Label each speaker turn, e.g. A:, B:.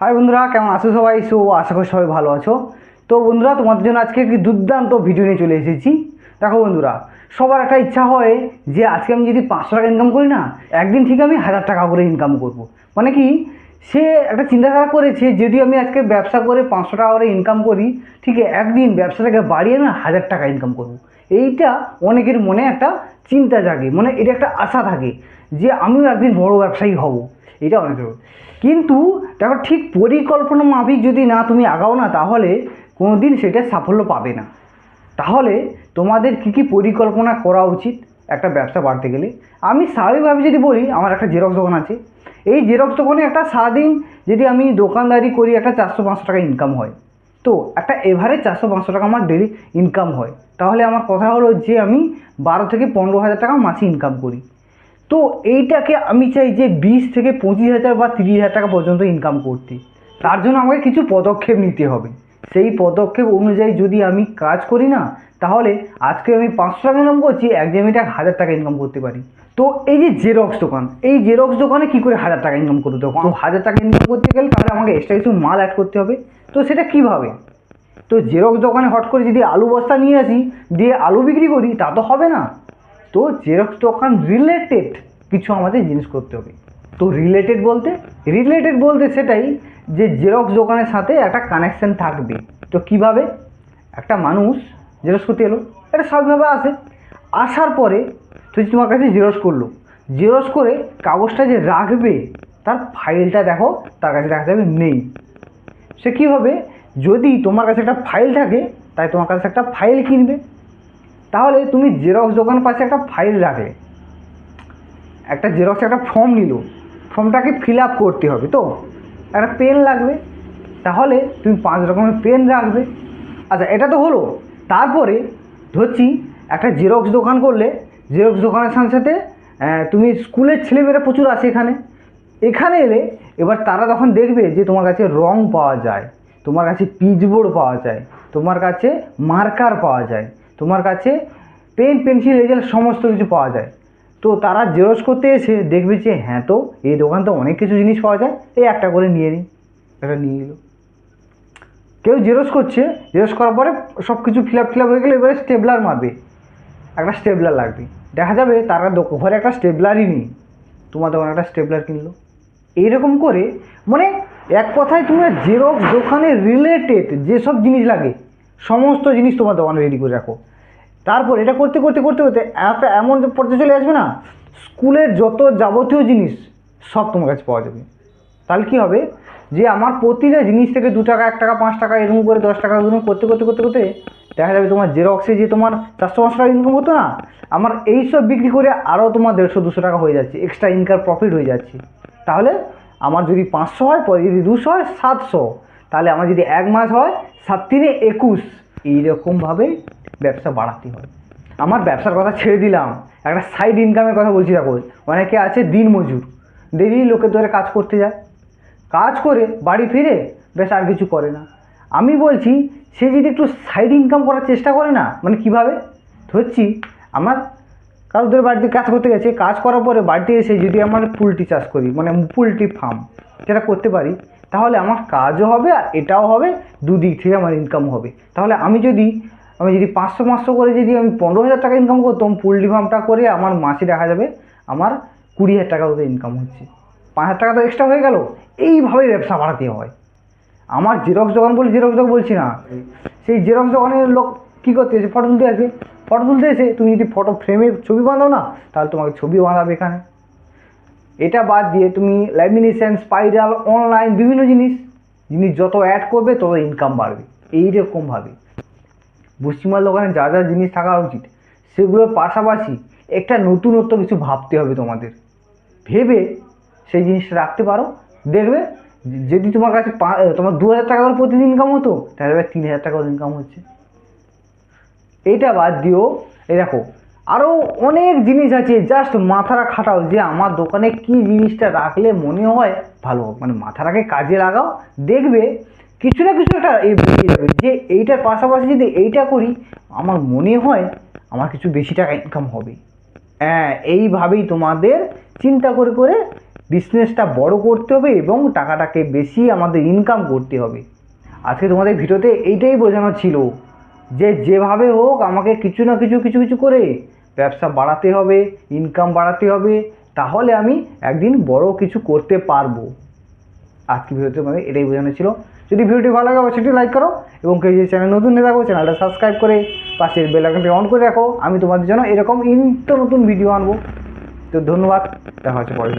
A: High বন্ধুরা, কেমন আছো সবাই? সো আশা করি সবাই ভালো আছো। তো বন্ধুরা, তোমাদের জন্য আজকে একটি দুর্দান্ত ভিডিও নিয়ে চলে এসেছি। দেখো বন্ধুরা, সবার একটা ইচ্ছা হয় যে আজকে আমি যদি পাঁচশো টাকা ইনকাম করি না, একদিন ঠিক আমি হাজার টাকা করে ইনকাম করব। মানে কি, সে একটা চিন্তাধারা করেছে যদি আমি আজকে ব্যবসা করে পাঁচশো টাকা করে ইনকাম করি, ঠিক একদিন ব্যবসাটাকে বাড়িয়ে না হাজার টাকা ইনকাম করব। এইটা অনেকের মনে একটা চিন্তা জাগে মানে এটা একটা আশা থাকে যে আমিও একদিন বড় ব্যবসায়ী হব। এটা অনেকের কিন্তু দেখো ঠিক পরিকল্পনা মাফিক যদি না তুমি আগাও না, তাহলে কোনো দিন সেটা সাফল্য পাবে না। তাহলে তোমাদের কী কী পরিকল্পনা করা উচিত? একটা ব্যবসা বাড়তে গেলে। আমি স্বাভাবিকভাবে যদি বলি, আমার একটা জেরক্স দোকান আছে। এই জেরক্স দোকানে একটা সারাদিন যদি আমি দোকানদারি করি, একটা চারশো পাঁচশো টাকা ইনকাম হয়। তো একটা এভারেজ চারশো পাঁচশো টাকা আমার ডেলি ইনকাম হয়। তাহলে আমার কথা হলো যে আমি বারো থেকে পনেরো হাজার টাকা মাসে ইনকাম করি। তো এইটাকে আমি চাই যে বিশ থেকে পঁচিশ হাজার বা তিরিশ হাজার টাকা পর্যন্ত ইনকাম করতে। তার জন্য আমাকে কিছু পদক্ষেপ নিতে হবে। সেই পদক্ষেপ অনুযায়ী যদি আমি কাজ করি না, তাহলে আজকে আমি পাঁচশো টাকা ইনকাম করছি একদিন আমি টাকা হাজার টাকা ইনকাম করতে পারি। তো এই যে জেরক্স দোকান, এই জেরক্স দোকানে কী করে হাজার টাকা ইনকাম করতে হবে হাজার টাকা ইনকাম করতে গেলে তাহলে আমাকে এক্সট্রা কিছু মাল অ্যাড করতে হবে। তো সেটা কীভাবে? তো জেরক্স দোকানে হট করে যদি আলু বস্তা নিয়ে আসি, দিয়ে আলু বিক্রি করি, তা তো হবে না। তো জেরক্স দোকান রিলেটেড কিছু আমাদের জিনিস করতে হবে। তো রিলেটেড বলতে রিলেটেড বলতে সেটাই যে জেরক্স দোকানের সাথে একটা কানেকশন থাকবে। তো কীভাবে? একটা মানুষ জেরক্স করতে এলো এটা স্বাভাবিকভাবে আসে আসার পরে তুই তোমার কাছে জেরক্স করল জেরক্স করে কাগজটা যে রাখবে, তার ফাইলটা দেখো, তার কাছে দেখা যাবে নেই। সে কী হবে? যদি তোমার কাছে একটা ফাইল থাকে, তাই তোমার কাছে একটা ফাইল কিনবে। তাহলে তুমি জেরক্স দোকান পাশে একটা ফাইল রাখলে একটা জেরক্স একটা ফর্ম নিল। ফর্মটাকে ফিল আপ করতে হবে তো? একটা পেন লাগবে। তাহলে তুমি পাঁচ রকমের পেন রাখবে। আচ্ছা এটা তো হলো। তারপরে ধরছি, একটা জেরক্স দোকান করলে জেরক্স দোকানের সাথে সাথে তুমি স্কুলের ছেলেমেয়েরা প্রচুর আছে এখানে। এখানে এলে এবার তারা তখন দেখবে যে তোমার কাছে রং পাওয়া যায়, তোমার কাছে পিচবোর্ড পাওয়া যায়, তোমার কাছে মার্কার পাওয়া যায়। তোমার কাছে পেন পেন্সিল এজেল সমস্ত কিছু পাওয়া যায়। তো তারা জেরক্স করতে এসে দেখবে যে হ্যাঁ তো, এই দোকান তো অনেক কিছু জিনিস পাওয়া যায়, এই একটা করে নিয়ে নিই একটা নিয়ে নিল। কেউ জেরক্স করছে জেরক্স করার পরে সব কিছু ফিল আপ ফিল আপ হয়ে গেলে এবারে স্টেবলার মারবে। একটা স্টেবলার লাগবে। দেখা যাবে তারা ঘরে একটা স্টেবলারই নেই। তোমার দোকানে একটা স্টেবলার কিনলো। এইরকম করে মানে এক কথায় তুমি জেরক্স দোকানে রিলেটেড যেসব জিনিস লাগে সমস্ত জিনিস তোমার দোকানে রেডি করে রাখো। তারপর এটা করতে করতে করতে করতে একটা এমন পর্যায়ে চলে আসবে না, স্কুলের যত যাবতীয় জিনিস সব তোমার কাছে পাওয়া যাবে। তাহলে কী হবে? যে আমার প্রতিটা জিনিস থেকে দু টাকা, এক টাকা, পাঁচ টাকা, এরকম করে দশ টাকা এরকম করতে করতে করতে করতে দেখা যাবে তোমার জেরক্সে যে তোমার চারশো, পাঁচশো টাকা ইনকাম হতো না, আমার এই সব বিক্রি করে আরও তোমার দেড়শো, দুশো টাকা হয়ে যাচ্ছে এক্সট্রা ইনকাম প্রফিট হয়ে যাচ্ছে। তাহলে আমার যদি পাঁচশো হয়, যদি দুশো হয়, সাতশো। তাহলে আমার যদি এক মাস হয়, সাত তিনে একুশ। এইরকমভাবে ব্যবসা বাড়াতে হয়। আমার ব্যবসার কথা ছেড়ে দিলাম। একটা সাইড ইনকামের কথা বলছি দেখো, অনেকে আছে দিন মজুর। ডেলি লোকের ধরে কাজ করতে যায়। কাজ করে বাড়ি ফিরে বেশ আর কিছু করে না। আমি বলছি, সে যদি একটু সাইড ইনকাম করার চেষ্টা করে না মানে কীভাবে? ধরছি, আমার কারোদের বাড়িতে কাজ করতে গেছে, কাজ করার পরে বাড়িতে এসে যদি আমার পোলট্রি চাষ করি মানে পোলট্রি ফার্ম সেটা করতে পারি। তাহলে আমার কাজও হবে আর এটাও হবে, দুদিক থেকে আমার ইনকাম হবে। তাহলে আমি যদি আমি যদি পাঁচশো পাঁচশো করে যদি আমি পনেরো হাজার টাকা ইনকাম করতাম, পোলট্রি ফার্মটা করে আমার মাসে দেখা যাবে আমার কুড়ি হাজার টাকা করে ইনকাম হচ্ছে। পাঁচ হাজার টাকা তো এক্সট্রা হয়ে গেল। এইভাবে ব্যবসা বাড়াতে হয়। আমার জেরক্স দোকান বলে জেরক্স দোকান বলছি না। সেই জেরক্স দোকানের লোক কী করতে এসে ফটো তুলতে আসবে? ফটো তুলতে এসে তুমি যদি ফটো ফ্রেমে ছবি বাঁধাও না, তাহলে তোমাকে ছবি বাঁধাবে এখানে। এটা বাদ দিয়ে তুমি ল্যামিনেশন স্পাইরাল অনলাইন বিভিন্ন জিনিস জিনিস যত অ্যাড করবে তত ইনকাম বাড়বে এইরকমভাবে পশ্চিমবঙ্গ দোকানে যা যা জিনিস থাকা উচিত, সেগুলোর পাশাপাশি একটা নতুনত্ব কিছু ভাবতে হবে তোমাদের। ভেবে সেই জিনিসটা রাখতে পারো। দেখবে যদি তোমার কাছে তোমার দু হাজার টাকা করে প্রতিদিন ইনকাম হতো, তাহলে তিন হাজার টাকা করে ইনকাম হচ্ছে। এইটা বাদ দিও এই দেখো আরও অনেক জিনিস আছে জাস্ট মাথাটা খাটাও, যে আমার দোকানে কি জিনিসটা রাখলে মনে হয় ভালো মানে মাথাটাকে কাজে লাগাও, দেখবে কিছু না কিছু একটা এ বেরিয়ে যাবে। যে এইটার পাশাপাশি যদি এইটা করি, আমার মনে হয় আমার কিছু বেশি টাকা ইনকাম হবে। হ্যাঁ এইভাবেই তোমাদের চিন্তা করে করে বিজনেসটা বড় করতে হবে এবং টাকাটাকে বেশি আমাদের ইনকাম করতে হবে। আজকে তোমাদের ভিডিওতে এইটাই বোঝানো ছিল। যে যেভাবে হোক আমাকে কিছু না কিছু কিছু কিছু করে ব্যবসা বাড়াতে হবে ইনকাম বাড়াতে হবে, তাহলে আমি একদিন বড় কিছু করতে পারব। আজকে ভিডিওতে মানে এটাই বোঝানো ছিল। যদি ভিডিওটি ভালো লাগে অবশ্যই লাইক করো এবং কেউ যদি চ্যানেল নতুন হয়ে থাকো চ্যানেলটা সাবস্ক্রাইব করে পাশের বেল আইকনটি অন করে রাখো। আমি তোমাদের জন্য এরকম নিত্য নতুন ভিডিও আনব। তো ধন্যবাদ। দেখা হচ্ছে পরে